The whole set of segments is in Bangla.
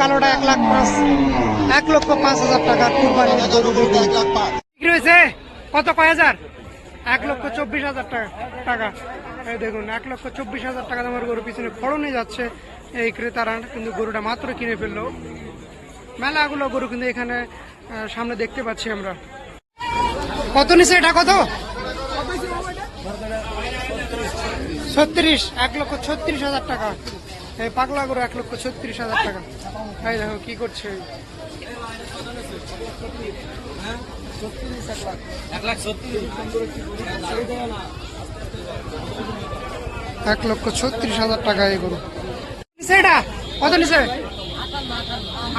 কালোটা এক লাখ পাঁচ, এক লক্ষ পাঁচ হাজার টাকা কুরবানি। বিক্রি কত কয় হাজার? এক লক্ষ চব্বিশ হাজার টাকা টাকা। এই দেখুন, এক লক্ষ চব্বিশ হাজার টাকা দামের গরু পিছনে ফড়নে যাচ্ছে এই ক্রেতারা, কিন্তু গরুটা মাত্র কিনে ফেলল। মেলাগুলো গরু কিন্তু এখানে সামনে দেখতে পাচ্ছি আমরা। কত নিচে এটা কত? ছত্রিশ, এক লক্ষ ছত্রিশ হাজার টাকা। এই পাগলা গরু এক লক্ষ ছত্রিশ হাজার টাকা। এই দেখো কি করছে? এক লক্ষ ছত্রিশ হাজার টাকা এই গরু। এটা? কত নিচে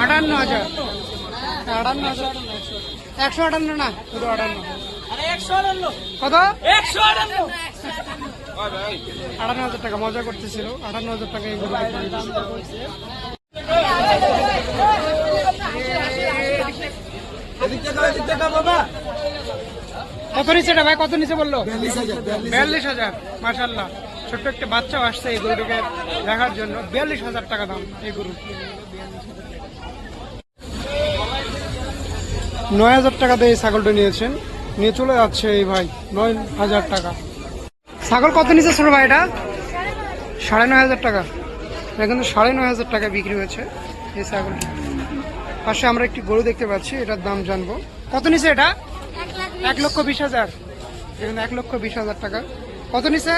আটান্ন হাজার। আটান্ন হাজার। একশো আটান্ন না? শুধু আটান্ন। কত? আটান্ন। হাজার টাকা মজা করতেছিল। আটান্ন হাজার টাকা এই গরু কত নিচে ভাই? কত নিচে বলল? বিয়াল্লিশ হাজার মাসাল্লাহ ছোট্ট একটা বাচ্চাও আসছে এই গরুটাকে দেখার জন্য। বিয়াল্লিশ হাজার টাকা দাম এই গরু। নয় হাজার টাকা দিয়ে এই ছাগলটা নিয়েছেন। নিয়ে চলে যাচ্ছে এই ভাই, নয় হাজার টাকা। ছাগল কত নিচে ছোট ভাই এটা সাড়ে নয় হাজার টাকা। এটা কিন্তু সাড়ে নয় হাজার টাকা বিক্রি হয়েছে, এই ছাগলটি। পাশে আমরা একটি গরু দেখতে পাচ্ছি, এটার দাম জানব। কত নিচে এটা? এক লক্ষ বিশ হাজার। এখানে এক লক্ষ বিশ হাজার টাকা। কত নিচে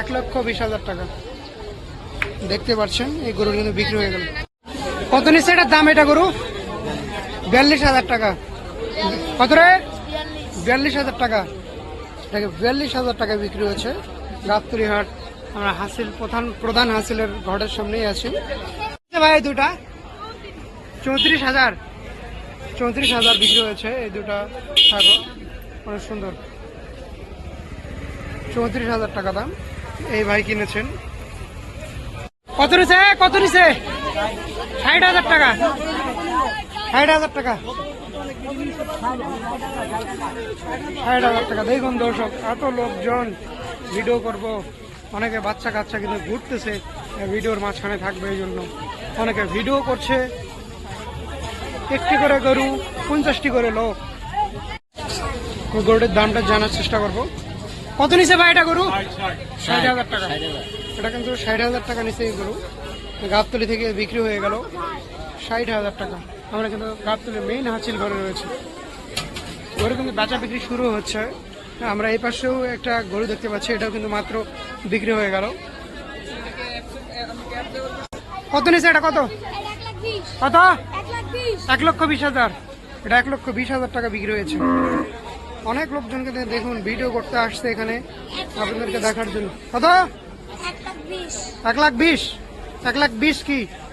এক লক্ষ বিশ হাজার টাকা। দেখতে পাচ্ছেন, এই গরু কিন্তু বিক্রি হয়ে গেল। কত নিচে এটার দাম, এটা গরু? বিয়াল্লিশ হাজার টাকা। কত রে? বিয়াল্লিশ হাজার টাকা। দেখে বিয়াল্লিশ হাজার টাকা বিক্রি হয়েছে। গাবতলি হাট আমরা হাসিল, প্রধান প্রধান হাসিলের ঘরের সামনেই আছি। ভাই দুটা। চৌত্রিশ হাজার। চৌত্রিশ হাজার বিক্রি হয়েছে এই দুটা ছাগল। অনেক সুন্দর। চৌত্রিশ হাজার টাকা দাম। এই ভাই কিনেছেন। কত নিছে? কত নিছে? ষাট হাজার টাকা। ষাট হাজার টাকা। ষাট হাজার টাকা দেখুন দর্শক, এত লোকজন ভিডিও করব। অনেকে বাচ্চা কাচ্চা কিন্তু ঘুরতেছে ভিডিওর মাঝখানে থাকবে এই জন্য। অনেকে ভিডিও করছে, একটি করে গরু, পঞ্চাশটি করে লোক। গরুটার দামটা জানার চেষ্টা করব। কত নিচে ভাই এটা গরু? ষাট হাজার টাকা। এটা কিন্তু ষাট হাজার টাকা নিচে গরু। গাবতলি থেকে বিক্রি হয়ে গেল। ষাট হাজার টাকা। আমরা কিন্তু গাবতলি মেইন হাসিল ঘরে রয়েছে। গরু কিন্তু বেচা বিক্রি শুরু হচ্ছে। আমরা এই পাশেও একটা গরু দেখতে পাচ্ছি এটাও কিন্তু মাত্র বিক্রি হয়ে গেল। কত নিচে এটা কত? কত? এক লক্ষ বিশ হাজার। এটা এক লক্ষ বিশ হাজার টাকা বিক্রি হয়েছে। অনেক লোকজনকে দেখুন ভিডিও করতে আসছে এখানে আপনাদেরকে দেখার জন্য। কত? এক লাখ বিশ? এক লাখ বিশ কি?